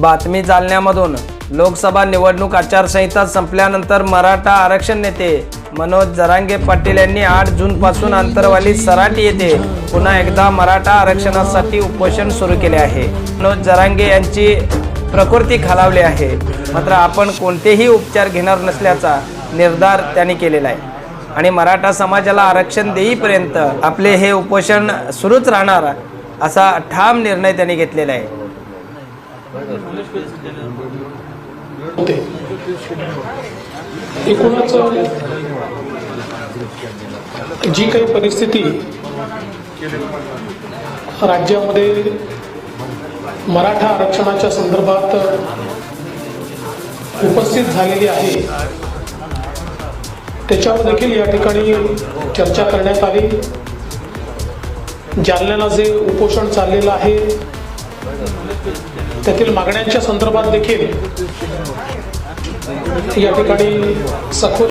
बातमी जालन्यामधून. लोकसभा निवडणूक आचारसंहिता संपल्यानंतर मराठा आरक्षण नेते मनोज जरांगे पाटील यांनी आठ जून पासून अंतरवाली सराटी येथे पुन्हा एकदा मराठा आरक्षणासाठी उपोषण सुरू केले आहे. मनोज जरांगे यांची प्रकृती खालावली आहे. मात्र आपण कोणतेही उपचार घेणार नसल्याचा निर्धार त्यांनी केलेला आहे. आणि मराठा समाजाला आरक्षण देईपर्यंत आपले हे उपोषण सुरूच राहणार असा ठाम निर्णय त्यांनी घेतलेला आहे. होते एकूणच जी काही परिस्थिती राज्यामध्ये मराठा आरक्षणाच्या संदर्भात उपस्थित झालेली आहे त्याच्यावर देखील या ठिकाणी चर्चा करण्यात आली. जालन्याला जे उपोषण चाललेलं आहे त्यातील मागण्यांच्या संदर्भात देखील या ठिकाणी सखोल